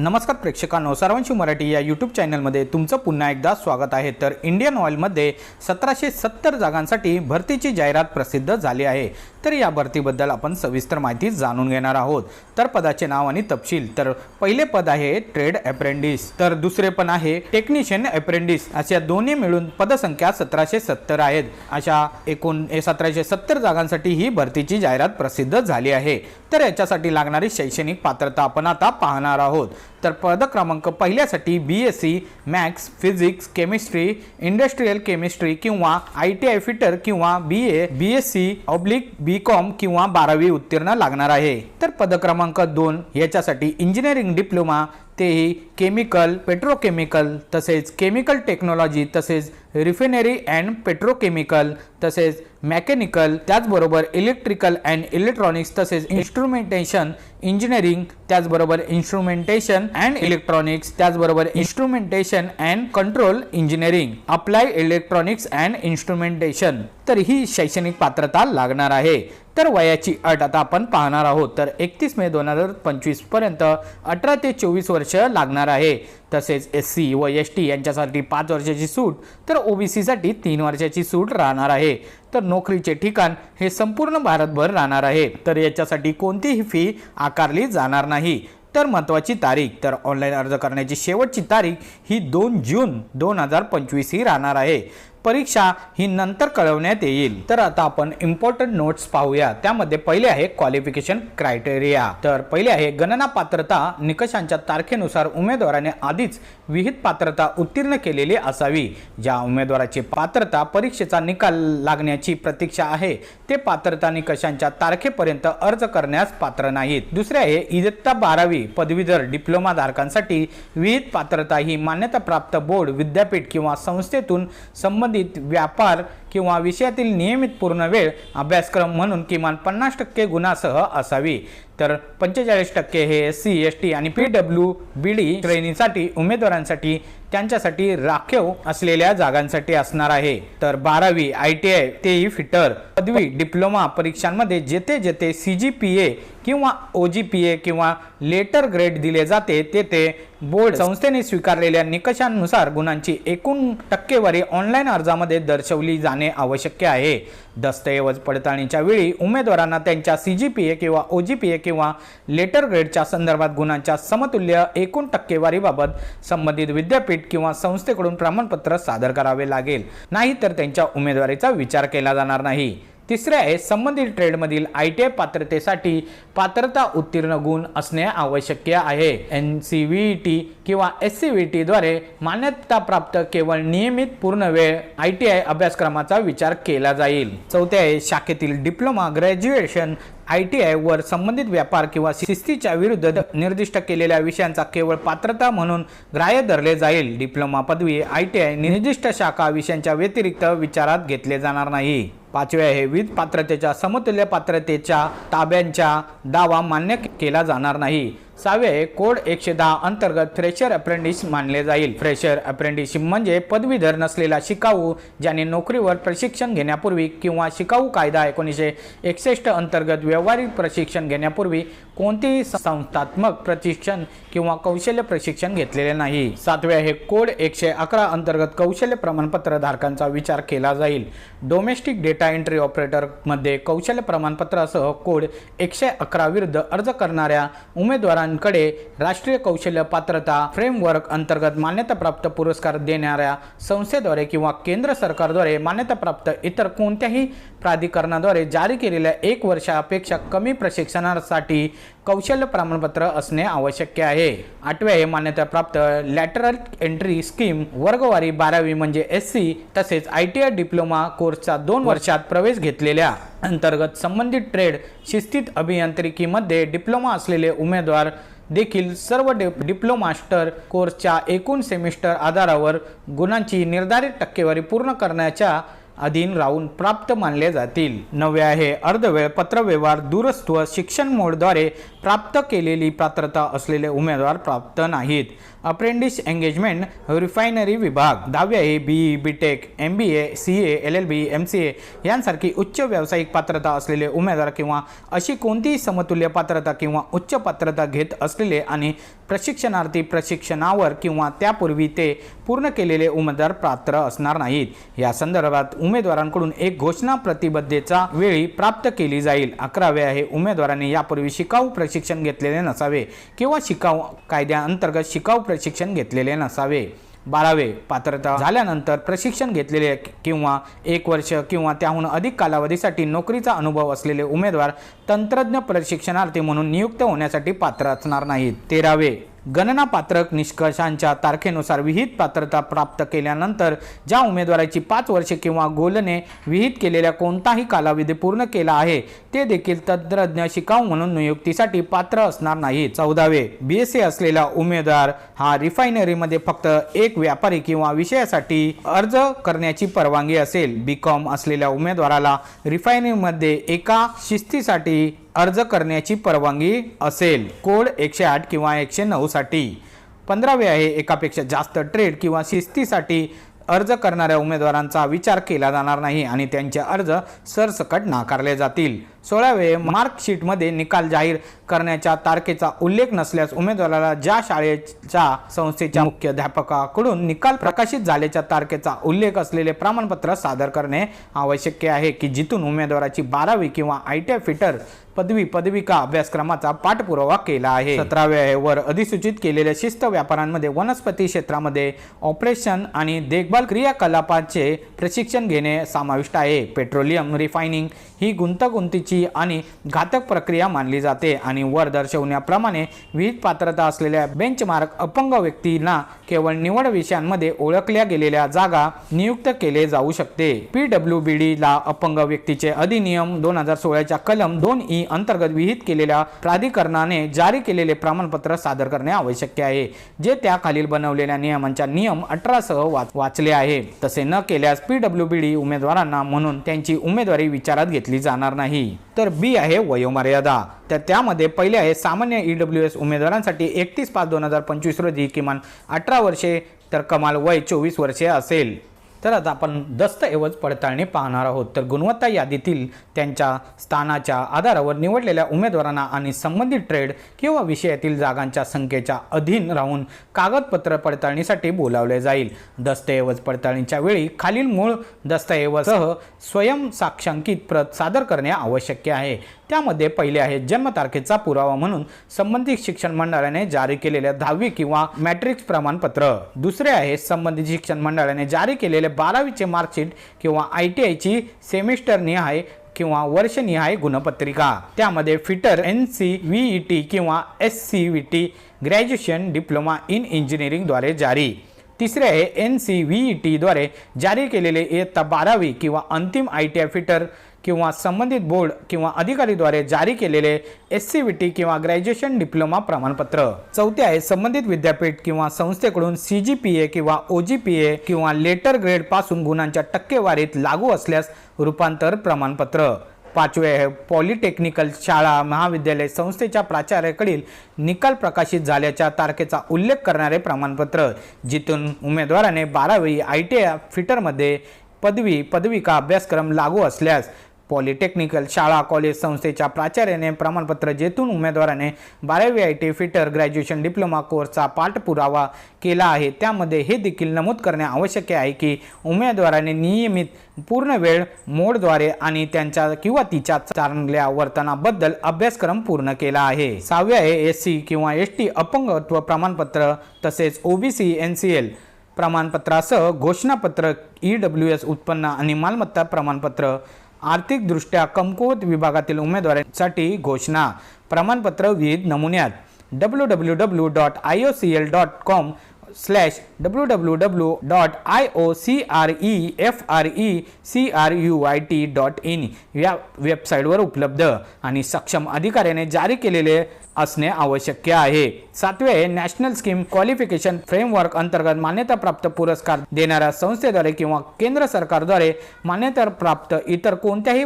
नमस्कार प्रेक्षकांनो सर्वांशी मराठी या यूट्यूब चॅनलमध्ये तुमचं पुन्हा एकदा स्वागत आहे. तर इंडियन ऑइलमध्ये सतराशे सत्तर जागांसाठी भरतीची जाहिरात प्रसिद्ध झाली आहे. तर या भरतीबद्दल आपण सविस्तर माहिती जाणून घेणार आहोत. तर पदाचे नाव आणि तपशील. तर पहिले पद आहे ट्रेड अप्रेंडिस तर दुसरे पण आहे टेक्निशियन अप्रेंडिस अशा दोन्ही मिळून पदसंख्या सतराशे सत्तर आहेत. अशा एकूण सतराशे सत्तर जागांसाठी ही भरतीची जाहिरात प्रसिद्ध झाली आहे. तर याच्यासाठी लागणारी शैक्षणिक पात्रता आपण आता पाहणार आहोत. तर पद क्रमांक पहिल्यासाठी B S C maths physics chemistry industrial chemistry किंवा आय टी आय फिटर किंवा B A B S C oblique B com किंवा बारावी उत्तीर्ण लागणार आहे. तर पद क्रमांक दोन याच्यासाठी इंजिनिअरिंग डिप्लोमा तेही केमिकल पेट्रोकेमिकल तसेच केमिकल टेक्नॉलॉजी तसेच रिफिनरी अँड पेट्रोकेमिकल तसेच मेकॅनिकल त्याचबरोबर इलेक्ट्रिकल अँड इलेक्ट्रॉनिक्स तसेच इन्स्ट्रुमेंटेशन इंजिनिअरिंग त्याचबरोबर इन्स्ट्रुमेंटेशन अँड इलेक्ट्रॉनिक्स त्याचबरोबर instrumentation and control engineering apply electronics and instrumentation. तर ही शैक्षणिक पात्रता लागणार आहे. तर वयाची अट आता आपण पाहणार आहोत. तर एकतीस मे दोन हजार पंचवीसपर्यंत अठरा ते चोवीस वर्ष लागणार आहे. तसेच एस सी व एस टी यांच्यासाठी पाच वर्षाची सूट तर ओबीसीसाठी तीन वर्षाची सूट राहणार आहे. तर नोकरीचे ठिकाण हे संपूर्ण भारतभर राहणार आहे. तर याच्यासाठी कोणतीही फी आकारली जाणार नाही. तर महत्त्वाची तारीख तर ऑनलाईन अर्ज करण्याची शेवटची तारीख ही दोन जून दोन हजार पंचवीस ही राहणार आहे. परीक्षा ही नंतर कळवण्यात येईल. तर आता आपण इम्पॉर्टंट नोट्स पाहूया. त्यामध्ये पहिले आहे क्वालिफिकेशन क्रायटेरिया तर पहिले आहे गणना पात्रता निकषांच्या तारखेनुसार उमेदवाराने आधीच विहित पात्रता उत्तीर्ण केलेली असावी. ज्या उमेदवाराची पात्रता परीक्षेचा निकाल लागण्याची प्रतीक्षा आहे ते पात्रता निकषांच्या तारखेपर्यंत अर्ज करण्यास पात्र नाहीत. दुसरे आहे इयत्ता बारावी पदवीधर डिप्लोमा धारकांसाठी विहित पात्रता ही मान्यताप्राप्त बोर्ड विद्यापीठ किंवा संस्थेतून संबंधित व्यापार किंवा विषयातील नियमित पूर्ण वेळ अभ्यासक्रम म्हणून किमान पन्नास टक्के गुणासह असावी. तर पंचेचाळीस टक्के हे एस सी एस टी आणि पी डब्ल्यू बी डी श्रेणीसाठी उमेदवारांसाठी त्यांच्यासाठी राखीव असलेल्या जागांसाठी असणार आहे. तर बारावी आय टी आय तेही फिटर पदवी डिप्लोमा परीक्षांमध्ये जेथे जेथे सी जी पी ए किंवा ओ जी पी ए किंवा लेटर ग्रेड दिले जाते तेथे बोर्ड संस्थेने स्वीकारलेल्या निकषांनुसार गुणांची एकूण टक्केवारी ऑनलाईन अर्जामध्ये दर्शवली जाणे आवश्यक आहे. दस्तऐवज पडताळणीच्या वेळी उमेदवारांना त्यांच्या सी जी पी ए किंवा ओ जी पी ए किंवा लेटर ग्रेडच्या संदर्भात गुणांच्या समतुल्य एकूण टक्केवारीबाबत संबंधित विद्यापीठ किंवा संस्थेकडून प्रमाणपत्र सादर करावे लागेल. नाही तर त्यांच्या उमेदवारीचा विचार केला जाणार नाही. तिसरे आहे संबंधित ट्रेडमधील आय टी आय पात्रतेसाठी पात्रता उत्तीर्ण गुण असणे आवश्यक आहे. एन सी व्ही टी किंवा एस सी व्ही टीद्वारे मान्यताप्राप्त केवळ नियमित पूर्ण वेळ आय टी आय अभ्यासक्रमाचा विचार केला जाईल. चौथे आहे शाखेतील diploma graduation I T I वर संबंधित व्यापार किंवा शिस्तीच्या विरुद्ध निर्दिष्ट केलेल्या विषयांचा केवळ पात्रता म्हणून ग्राह्य धरले जाईल. डिप्लोमा पदवी आय टी आय निर्दिष्ट शाखा विषयांच्या व्यतिरिक्त विचारात घेतले जाणार नाही. पाचवे आहे. वीज पात्रतेच्या समतुल्य पात्रतेच्या ताब्यांच्या दावा मान्य केला जाणार नाही. सहावे कोड एकशे दहा अंतर्गत फ्रेशर अप्रेंटिस मानले जाईल. फ्रेशर अप्रेंटिसशिप म्हणजे पदवीधर नसलेला शिकाऊ ज्याने नोकरीवर प्रशिक्षण घेण्यापूर्वी किंवा शिकाऊ कायदा एकोणीसशे एकसष्ट अंतर्गत व्यावहारिक प्रशिक्षण घेण्यापूर्वी कोणतेही संस्थात्मक प्रशिक्षण किंवा कौशल्य प्रशिक्षण घेतलेले नाही. सातवे आहे कोड एकशे अकरा अंतर्गत कौशल्य प्रमाणपत्र धारकांचा विचार केला जाईल. डोमेस्टिक डेटा एंट्री ऑपरेटरमध्ये कौशल्य प्रमाणपत्रासह कोड एकशे अकरा विरुद्ध अर्ज करणाऱ्या उमेदवारांकडे राष्ट्रीय कौशल्य पात्रता फ्रेमवर्क अंतर्गत मान्यताप्राप्त पुरस्कार देणाऱ्या संस्थेद्वारे किंवा केंद्र सरकारद्वारे मान्यताप्राप्त इतर कोणत्याही प्राधिकरणाद्वारे जारी केलेल्या एक वर्षापेक्षा कमी प्रशिक्षणासाठी कौशल्य प्रमाणपत्र असणे आवश्यक आहे. आठवे आहे मान्यताप्राप्त लॅटरल एंट्री स्कीम वर्गवारी बारावी म्हणजे एस सी तसेच आय टी आय डिप्लोमा कोर्सचा दोन वर्षात प्रवेश घेतलेल्या. अंतर्गत संबंधित ट्रेड शिस्तीत अभियांत्रिकीमध्ये डिप्लोमा असलेले उमेदवार देखील सर्व डि डिप्लोमास्टर कोर्सच्या एकूण सेमिस्टर आधारावर गुणांची निर्धारित टक्केवारी पूर्ण करण्याच्या अधीन राहून प्राप्त मानले जातील. नवे आहे अर्धवेळ पत्रव्यवहार दूरस्थ शिक्षण मोडद्वारे प्राप्त केलेली पात्रता असलेले उमेदवार प्राप्त नाहीत. अप्रेंटिस एंगेजमेंट रिफायनरी विभाग दहावी आहे B B tech M B A C A L L B M C A यांसारखी उच्च व्यावसायिक पात्रता असलेले उमेदवार किंवा अशी कोणतीही समतुल्य पात्रता किंवा उच्च पात्रता घेत असलेले आणि प्रशिक्षणार्थी प्रशिक्षणावर किंवा त्यापूर्वी ते पूर्ण केलेले उमेदवार पात्र असणार नाहीत. या संदर्भात उमेदवारांकडून एक घोषणा प्रतिबद्धतेचा वेळी प्राप्त केली जाईल. अकरावे आहे उमेदवारांनी यापूर्वी शिकाऊ प्रशिक्षण घेतलेले नसावे किंवा शिकाऊ कायद्याअंतर्गत शिकाऊ प्रशिक्षण घेतलेले नसावे. बारावे पात्रता झाल्यानंतर प्रशिक्षण घेतलेले किंवा एक वर्ष किंवा त्याहून अधिक कालावधीसाठी नोकरीचा अनुभव असलेले उमेदवार तंत्रज्ञ प्रशिक्षणार्थी म्हणून नियुक्त होण्यासाठी पात्र असणार नाहीत. तेरावे गणना पात्रक निष्कर्षांच्या तारखेनुसार विहित पात्रता प्राप्त केल्यानंतर ज्या उमेदवाराची पाच वर्षे किंवा गोलने विहित केलेल्या कोणताही कालावधी पूर्ण केला आहे ते देखील तंत्रज्ञ शिकाऊ म्हणून नियुक्तीसाठी पात्र असणार नाही. चौदावे बी एस सी असलेला उमेदवार हा रिफायनरीमध्ये फक्त एक व्यापारी किंवा विषयासाठी अर्ज करण्याची परवानगी असेल. बी कॉम असलेल्या उमेदवाराला रिफायनरीमध्ये एका शिस्तीसाठी अर्ज करण्याची परवानगी असेल. कोड एकशे आठ किंवा एकशे नऊसाठी पंधरावे आहे एकापेक्षा जास्त ट्रेड किंवा शिस्तीसाठी अर्ज करणाऱ्या उमेदवारांचा विचार केला जाणार नाही आणि त्यांचे अर्ज सरसकट नाकारले जातील. सोळावे मार्कशीटमध्ये निकाल जाहीर करण्याच्या तारखेचा उल्लेख नसल्यास उमेदवाराला ज्या शाळेच्या संस्थेच्या मुख्याध्यापकाकडून निकाल प्रकाशित झाल्याच्या तारखेचा उल्लेख असलेले प्रमाणपत्र सादर करणे आवश्यक आहे की जिथून उमेदवाराची बारावी किंवा आय टी फिटर पदवी पदविका अभ्यासक्रमाचा पाठपुरावा केला आहे. सतराव्या वर अधिसूचित केलेल्या शिस्त व्यापारांमध्ये वनस्पती क्षेत्रामध्ये ऑपरेशन आणि देखभाल क्रियाकलापाचे प्रशिक्षण घेणे समाविष्ट आहे. पेट्रोलियम रिफायनिंग ही गुंतागुंतीची आणि घातक प्रक्रिया मानली जाते आणि वर दर्शवण्याप्रमाणे विविध पात्रता असलेल्या बेंचमार्क अपंग व्यक्तींना केवळ निवड विषयांमध्ये ओळखल्या गेलेल्या जागा नियुक्त केले जाऊ शकते. पी डब्ल्यू बी डी ला अपंग व्यक्तीचे अधिनियम दोन हजार सोळाच्या कलम दोन ई अंतर्गत विहित केलेल्या प्राधिकरणाने जारी केलेले प्रमाणपत्र सादर करणे आवश्यक आहे जे त्या खालील बनवलेल्या नियमांच्या नियम अठरा सह वाच- वाचले आहे. तसे न केल्यास पी डब्ल्यू बी डी उमेदवारांना म्हणून त्यांची उमेदवारी विचारात घेतली जाणार नाही. तर बी आहे वयोमर्यादा. तर त्यामध्ये पहिले आहे सामान्य ई डब्ल्यू एस उमेदवारांसाठी एकतीस पाच दोन हजार पंचवीस रोजी किमान अठरा वर्षे तर कमाल वय चोवीस वर्षे असेल. तर आता आपण दस्तऐवज पडताळणी पाहणार आहोत. तर गुणवत्ता यादीतील त्यांच्या स्थानाच्या आधारावर निवडलेल्या उमेदवारांना आणि संबंधित ट्रेड किंवा विषयातील जागांच्या संख्येच्या अधीन राहून कागदपत्र पडताळणीसाठी बोलावले जाईल. दस्तऐवज पडताळणीच्या वेळी खालील मूळ दस्तऐवजसह स्वयं साक्षांकित प्रत सादर करणे आवश्यक आहे. त्यामध्ये पहिले आहे जन्मतारखेचा पुरावा म्हणून संबंधित शिक्षण मंडळाने जारी केलेल्या दहावी किंवा मॅट्रिक्स प्रमाणपत्र. दुसरे आहे संबंधित शिक्षण मंडळाने जारी केलेले बारावीचे मार्कशीट किंवा आय टी आयची सेमिस्टर आहे किंवा वर्षनिहाय गुणपत्रिका. त्यामध्ये fitter N C V E T किंवा S C V T graduation diploma in इंजिनिअरिंगद्वारे जारी. तिसरे आहे एन सी व्ही ई टीद्वारे जारी केलेले इयत्ता बारावी किंवा अंतिम आय टी आय फिटर. किंवा संबंधित बोर्ड किंवा अधिकारीद्वारे जारी केलेले एस सी व्ही टी किंवा ग्रॅज्युएशन डिप्लोमा प्रमाणपत्र. चौथे आहे संबंधित विद्यापीठ किंवा संस्थेकडून सी जी पी ए किंवा ओ जी पी ए किंवा लेटर ग्रेडपासून गुणांच्या टक्केवारीत लागू असल्यास रूपांतर प्रमाणपत्र. पाचवे आहे पॉलिटेक्निकल शाळा महाविद्यालय संस्थेच्या प्राचार्याकडील निकाल प्रकाशित झाल्याच्या तारखेचा उल्लेख करणारे प्रमाणपत्र. जिथून उमेदवाराने बारावी आय टी आय फिटरमध्ये पदवी पदविका अभ्यासक्रम लागू असल्यास पॉलिटेक्निकल शाळा कॉलेज संस्थेच्या प्राचार्याने प्रमाणपत्र जेथून उमेदवाराने बारावी I T fitter graduation diploma कोर्सचा पाठपुरावा केला आहे. त्यामध्ये हे देखील नमूद करणे आवश्यक आहे की उमेदवाराने नियमित पूर्ण वेळ मोडद्वारे आणि त्यांच्या किंवा तिच्या चांगल्या वर्तनाबद्दल अभ्यासक्रम पूर्ण केला आहे. सहावे आहे एस सी किंवा एस टी अपंगत्व प्रमाणपत्र तसेच ओबीसी एन सी एल प्रमाणपत्रासह घोषणापत्र ई डब्ल्यू एस उत्पन्न आणि मालमत्ता प्रमाणपत्र आर्थिकदृष्ट्या कमकुवत विभागातील उमेदवारांसाठी घोषणा. प्रमाणपत्र विहित नमुन्यात. W W W dot I O C L dot com slash W W W dot I O C R E F R E C R U I T dot in या वेबसाईटवर उपलब्ध आणि सक्षम अधिकाऱ्याने जारी केलेले असणे आवश्यक आहे. सातवे नॅशनल स्कीम क्वालिफिकेशन फ्रेमवर्क अंतर्गत मान्यताप्राप्त पुरस्कार देणाऱ्या संस्थेद्वारे किंवा केंद्र सरकारद्वारे मान्यताप्राप्त इतर कोणत्याही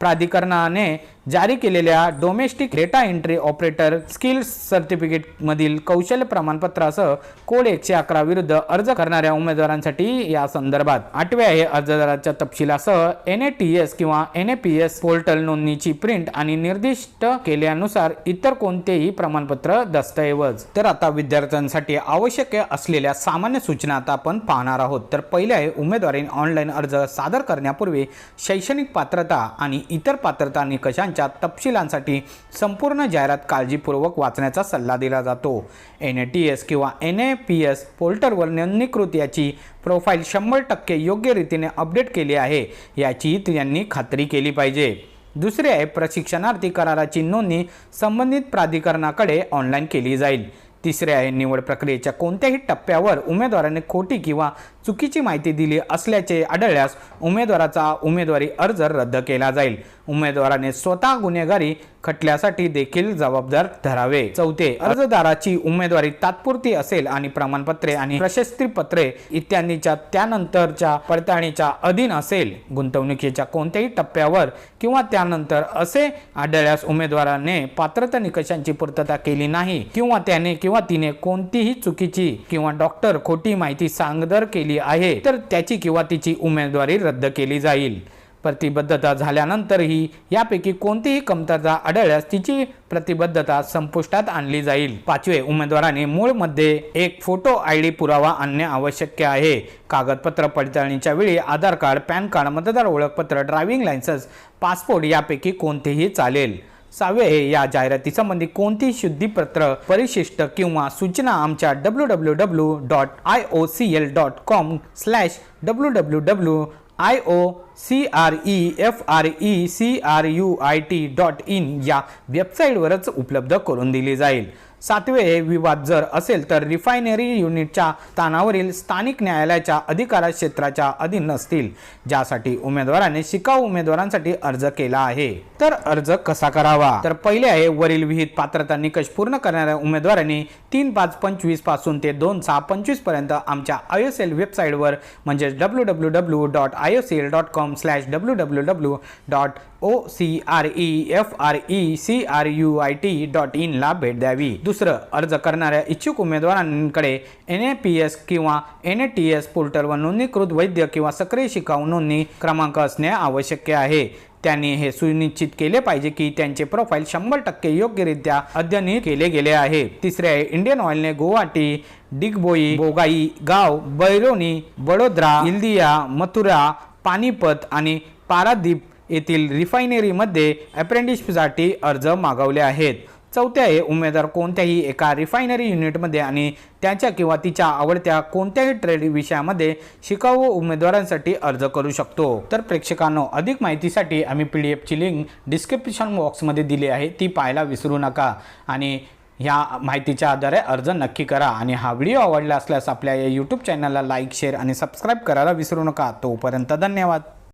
प्राधिकरणाने जारी केलेल्या domestic data entry operator skills सर्टिफिकेटमधील कौशल्य प्रमाणपत्रासह कोड एकशे अकरा विरुद्ध अर्ज करणाऱ्या उमेदवारांसाठी या संदर्भात आठवे आहे अर्जदाराच्या तपशिलासह एन ए टी एस किंवा N A P S portal नोंदणीची प्रिंट आणि निर्दिष्ट केल्यानुसार इतर कोणतेही प्रमाणपत्र दस्तऐवज. तर आता विद्यार्थ्यांसाठी आवश्यक असलेल्या सामान्य सूचना आता आपण पाहणार आहोत. तर पहिले आहे उमेदवारी ऑनलाईन अर्ज सादर करण्यापूर्वी शैक्षणिक पात्रता आणि इतर पात्रता निकषांच्या तपशिलांसाठी संपूर्ण जाहिरात काळजीपूर्वक वाचण्याचा सल्ला दिला जातो. एन ए टी एस किंवा एन ए पी एस पोर्टलवर नोंदणीकृत याची प्रोफाईल शंभर टक्के योग्य रीतीने अपडेट केली आहे याची त्यांनी खात्री केली पाहिजे. दुसरे आहे प्रशिक्षणार्थी कराराची नोंदणी संबंधित प्राधिकरणाकडे ऑनलाईन केली जाईल. तिसरे आहे निवड प्रक्रियेच्या कोणत्याही टप्प्यावर उमेदवाराने खोटी किंवा चुकीची माहिती दिली असल्याचे आढळल्यास उमेदवाराचा उमेदवारी अर्ज रद्द केला जाईल. उमेदवाराने स्वतः गुन्हेगारी खटल्यासाठी देखील जबाबदार धरावे. चौथे अर्जदाराची उमेदवारी तात्पुरती असेल आणि प्रमाणपत्रे आणि प्रशस्तीपत्रे इत्यादीच्या त्यानंतरच्या पडताळणीच्या अधीन असेल. गुंतवणुकीच्या कोणत्याही टप्प्यावर किंवा त्यानंतर असे आढळल्यास उमेदवाराने पात्रता निकषांची पूर्तता केली नाही किंवा त्याने किंवा तिने कोणतीही चुकीची किंवा डॉक्टर खोटी माहिती सांगदर केली आहे तर त्याची किंवा तिची उमेदवारी रद्द केली जाईल. प्रतिबद्धता झाल्यानंतरही यापैकी कोणतीही कमतरता आढळल्यास तिची प्रतिबद्धता संपुष्टात आणली जाईल. पाचवे उमेदवाराने मूळमध्ये एक फोटो आय डी पुरावा आणणे आवश्यक आहे. कागदपत्र पडताळणीच्या वेळी आधार कार्ड पॅन कार्ड मतदार ओळखपत्र ड्रायव्हिंग लायसन्स पासपोर्ट यापैकी कोणतेही चालेल. सहावे हे या जाहिरातीसंबंधी कोणतीही शुद्धीपत्र परिशिष्ट किंवा सूचना आमच्या W W W dot I O C L dot com slash W W W I O C R E F R E C R U I T dot in या वेबसाईटवरच उपलब्ध करून दिली जाईल. सातवे हे विवाद जर असेल तर रिफायनरी युनिटच्या स्थानावरील स्थानिक न्यायालयाच्या अधिकार क्षेत्राच्या अधीन नसतील. ज्यासाठी उमेदवाराने शिकाऊ उमेदवारांसाठी अर्ज केला आहे. तर अर्ज कसा करावा? तर पहिले आहे वरील विहित पात्रता निकष पूर्ण करणाऱ्या उमेदवारांनी तीन पाच पंचवीसपासून ते दोन सहा पंचवीसपर्यंत आमच्या आय एस एल वेबसाईटवर म्हणजेच W W W dot I S L dot com slash W W W dot O C R E F R E C R U I T dot इनला भेट द्यावी. दुसरं अर्ज करणाऱ्या इच्छुक उमेदवारांकडे एन ए पी एस किंवा N A T S पोर्टलवर नोंदणीकृत वैद्य किंवा सक्रिय शिकाऊ नोंदणी क्रमांक असणे आवश्यक आहे. त्यांनी हे सुनिश्चित केले पाहिजे की त्यांचे प्रोफाईल शंभर टक्के योग्यरित्या अद्ययानित केले गेले आहे. तिसरे इंडियन ऑइलने गुवाहाटी डिगबोई बोगाई गाव बैरोनी वडोदरा इल्दिया मथुरा पानिपत आणि पारादीप येथील रिफायनरीमध्ये अप्रेंटिससाठी अर्ज मागवले आहेत. चौथे आहे उमेदवार कोणत्याही एका रिफायनरी युनिटमध्ये आणि त्याच्या किंवा तिच्या आवडत्या कोणत्याही ट्रेड विषयामध्ये शिकाऊ उमेदवारांसाठी अर्ज करू शकतो. तर प्रेक्षकांनो अधिक माहितीसाठी आम्ही पी डी एफची लिंक डिस्क्रिप्शन बॉक्समध्ये दिली आहे ती पाहायला विसरू नका. आणि ह्या माहितीच्या आधारे अर्ज नक्की करा आणि हा व्हिडिओ आवडला असल्यास आपल्या या यूट्यूब चॅनलला लाईक शेअर आणि सबस्क्राईब करायला विसरू नका. तोपर्यंत धन्यवाद.